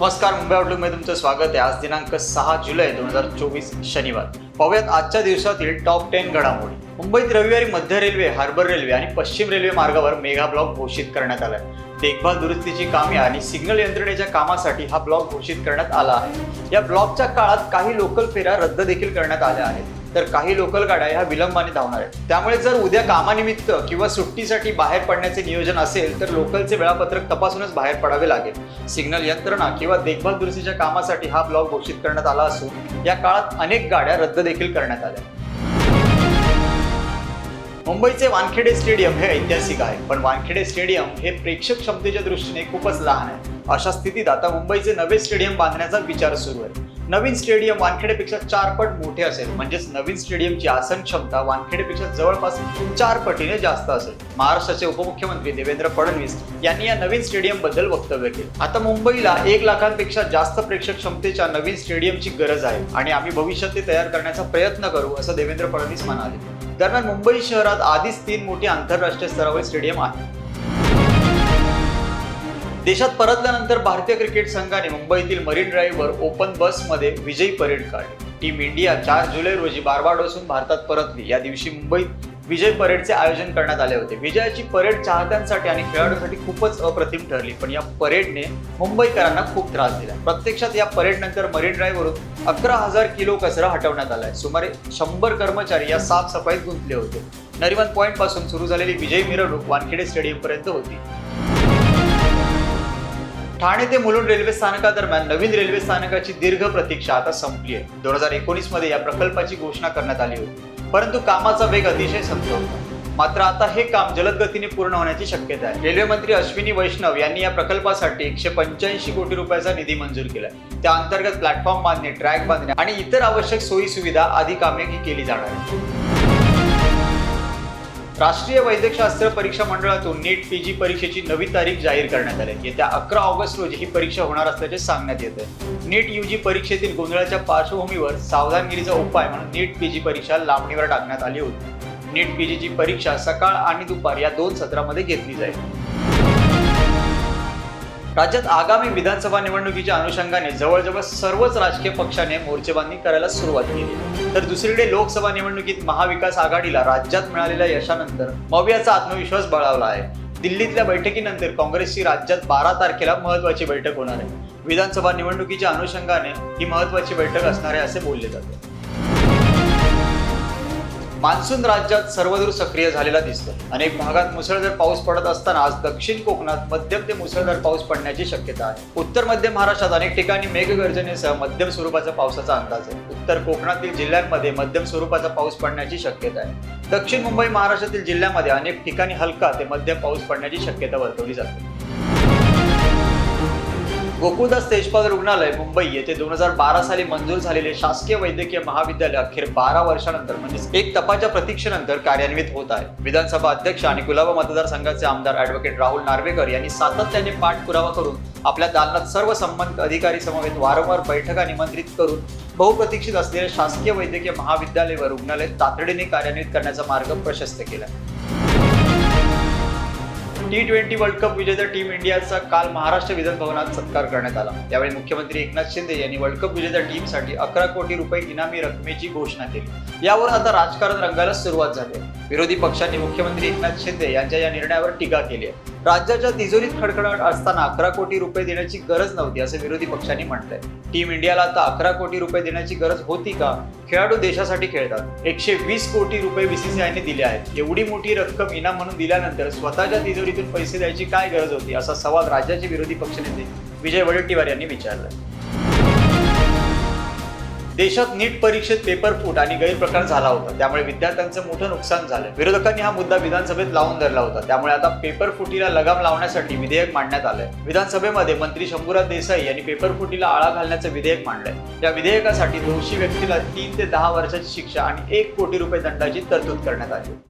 नमस्कार मुंबई आउटलुकमध्ये तुमचं स्वागत आहे. आज दिनांक सहा जुलै दोन हजार चोवीस शनिवार. पाहूयात आजच्या दिवसातील टॉप टेन घडामोडी. मुंबईत रविवारी मध्य रेल्वे हार्बर रेल्वे आणि पश्चिम रेल्वे मार्गावर मेगा ब्लॉक घोषित करण्यात आलाय. देखभाल दुरुस्तीची कामे आणि सिग्नल यंत्रणेच्या कामासाठी हा ब्लॉक घोषित करण्यात आला आहे. या ब्लॉकच्या काळात काही लोकल फेऱ्या रद्द देखील करण्यात आल्या आहेत. तर काही लोकल गाड्या ह्या विलंबाने धावणार आहेत. त्यामुळे जर उद्या कामानिमित्त किंवा सुट्टीसाठी बाहेर पडण्याचे नियोजन असेल तर लोकलचे वेळापत्रक तपासूनच बाहेर पडावे लागेल. सिग्नल यंत्रणा किंवा देखभाल दुरुस्तीच्या कामासाठी हा ब्लॉक घोषित करण्यात आला असून या काळात अनेक गाड्या रद्द देखील करण्यात आल्या. मुंबईचे वानखेडे स्टेडियम हे ऐतिहासिक आहे पण वानखेडे स्टेडियम हे प्रेक्षक क्षमतेच्या दृष्टीने खूपच लहान आहे. अशा स्थितीत आता मुंबईचे नवे स्टेडियम बांधण्याचा विचार सुरू आहे. नवीन स्टेडियम वानखेडेपेक्षा चार पट मोठे असेल. म्हणजेच नवीन स्टेडियमची आसन क्षमता वानखेडेपेक्षा जवळपास चार पटीने जास्त असेल. महाराष्ट्राचे उपमुख्यमंत्री देवेंद्र फडणवीस यांनी या नवीन स्टेडियमबद्दल वक्तव्य केले. आता मुंबईला एक लाखांपेक्षा जास्त प्रेक्षक क्षमतेच्या नवीन स्टेडियमची गरज आहे आणि आम्ही भविष्यात ते तयार करण्याचा प्रयत्न करू असं देवेंद्र फडणवीस म्हणाले. दरम्यान मुंबई शहरात आधीच तीन मोठी आंतरराष्ट्रीय स्तरावर स्टेडियम आहेत देशात परतल्यानंतर भारतीय क्रिकेट संघाने मुंबईतील मरीन ड्राईव्हवर ओपन बसमध्ये विजयी परेड काढली. टीम इंडिया चार जुलै रोजी बारबाडोसून भारतात परतली. या दिवशी मुंबईत विजय परेडचे आयोजन करण्यात आले होते. विजयाची परेड चाहत्यांसाठी आणि खेळाडूंसाठी खूपच अप्रतिम ठरली पण या परेडने मुंबईकरांना खूप त्रास दिला. प्रत्यक्षात या परेडनंतर मरीन ड्राईव्हवरून अकरा हजार किलो कचरा हटवण्यात आलाय. सुमारे शंभर कर्मचारी या साफसफाईत गुंतले होते. नरिमन पॉईंटपासून सुरू झालेली विजय मिरवणूक वानखेडे स्टेडियम पर्यंत होती. ठाणे ते मुलुंड रेल्वे स्थानकादरम्यान नवीन रेल्वे स्थानकाची दीर्घ प्रतीक्षा आता संपली आहे. दोन हजार एकोणीसमध्ये या प्रकल्पाची घोषणा करण्यात आली होती. परंतु कामाचा वेग अतिशय संत होता. मात्र आता हे काम जलद गतीने पूर्ण होण्याची शक्यता आहे. रेल्वे मंत्री अश्विनी वैष्णव यांनी या प्रकल्पासाठी एकशे पंच्याऐंशी कोटी रुपयाचा निधी मंजूर केला त्या अंतर्गत प्लॅटफॉर्म बांधणे ट्रॅक बांधणे आणि इतर आवश्यक सोयी सुविधा आदी कामे ही केली जाणार आहेत. राष्ट्रीय वैद्यकशास्त्र परीक्षा मंडळातून नीट पीजी परीक्षेची नवी तारीख जाहीर करण्यात आली येत्या अकरा ऑगस्ट रोजी ही परीक्षा होणार असल्याचे सांगण्यात येत आहे नीट जी परीक्षेतील गोंधळाच्या पार्श्वभूमीवर सावधानगिरीचा उपाय म्हणून नीट पीजी परीक्षा लांबणीवर टाकण्यात आली होती. नीट पीजीची परीक्षा सकाळ आणि दुपार या दोन सत्रामध्ये घेतली जाईल. राज्यात आगामी विधानसभा निवडणुकीच्या अनुषंगाने जवळजवळ सर्वच राजकीय पक्षाने मोर्चेबांधणी करायला सुरुवात केली. तर दुसरीकडे लोकसभा निवडणुकीत महाविकास आघाडीला राज्यात मिळालेल्या यशानंतर मवियाचा आत्मविश्वास बळावला आहे. दिल्लीतल्या बैठकीनंतर काँग्रेसची राज्यात बारा तारखेला महत्वाची बैठक होणार आहे. विधानसभा निवडणुकीच्या अनुषंगाने ही महत्वाची बैठक असणार आहे असे बोलले जाते. मान्सून राज्यात सर्वदूर सक्रिय झालेला दिसतो अनेक भागात मुसळधार पाऊस पडत असताना आज दक्षिण कोकणात मध्यम ते मुसळधार पाऊस पडण्याची शक्यता आहे. उत्तर मध्य महाराष्ट्रात अनेक ठिकाणी मेघगर्जनेसह मध्यम स्वरूपाचा पावसाचा अंदाज आहे. उत्तर कोकणातील जिल्ह्यांमध्ये मध्यम स्वरूपाचा पाऊस पडण्याची शक्यता आहे. दक्षिण मुंबई महाराष्ट्रातील जिल्ह्यामध्ये अनेक ठिकाणी हलका ते मध्यम पाऊस पडण्याची शक्यता वर्तवली जाते. गोकुळदास तेजपाल रुग्णालय मुंबई येथे दोन हजार बारा साली मंजूर झालेले शासकीय वैद्यकीय महाविद्यालय अखेर बारा वर्षानंतर म्हणजे एक तपाच्या प्रतीक्षेनंतर कार्यान्वित होत आहे. विधानसभा अध्यक्ष आणि कुलाबा मतदारसंघाचे आमदार ऍडव्होकेट राहुल नार्वेकर यांनी सातत्याने पाठपुरावा करून आपल्या दालनात सर्व संबंधित अधिकारी समवेत वारंवार बैठका निमंत्रित करून बहुप्रतीक्षित असलेले शासकीय वैद्यकीय महाविद्यालय व रुग्णालय तातडीने कार्यान्वित करण्याचा मार्ग प्रशस्त केला. टी ट्वेंटी वर्ल्ड कप विजेत्या टीम इंडियाचा काल महाराष्ट्र विधान भवनात सत्कार करण्यात आला. यावेळी मुख्यमंत्री एकनाथ शिंदे यांनी वर्ल्ड कप विजेत्या टीमसाठी अकरा कोटी रुपये इनामी रकमेची घोषणा केली. यावर आता राजकारण रंगायला सुरुवात झाली विरोधी पक्षांनी मुख्यमंत्री एकनाथ शिंदे यांच्या या निर्णयावर टीका केली आहे. राज्याच्या तिजोरीत खडखडाट असताना अकरा कोटी रुपये देण्याची गरज नव्हती असे विरोधी पक्षांनी म्हटलंय. टीम इंडियाला आता अकरा कोटी रुपये देण्याची गरज होती का? खेळाडू देशासाठी खेळतात. एकशे वीस कोटी रुपये बीसीसीआयने दिले आहेत. एवढी मोठी रक्कम इनाम म्हणून दिल्यानंतर स्वतःच्या तिजोरीतून पैसे द्यायची काय गरज होती? असा सवाल राज्याचे विरोधी पक्षनेते विजय वडेट्टीवार यांनी विचारला देशात नीट परीक्षेत पेपर फूट आणि गैरप्रकार झाला होता. त्यामुळे विद्यार्थ्यांचं मोठं नुकसान झालं. विरोधकांनी हा मुद्दा विधानसभेत लावून धरला होता. त्यामुळे आता पेपर फुटीला लगाम लावण्यासाठी विधेयक मांडण्यात आलंय. विधानसभेमध्ये मंत्री शंभूराज देसाई यांनी पेपर फुटीला आळा घालण्याचं विधेयक मांडलंय. या विधेयकासाठी दोषी व्यक्तीला तीन ते दहा वर्षाची शिक्षा आणि एक कोटी रुपये दंडाची तरतूद करण्यात आली.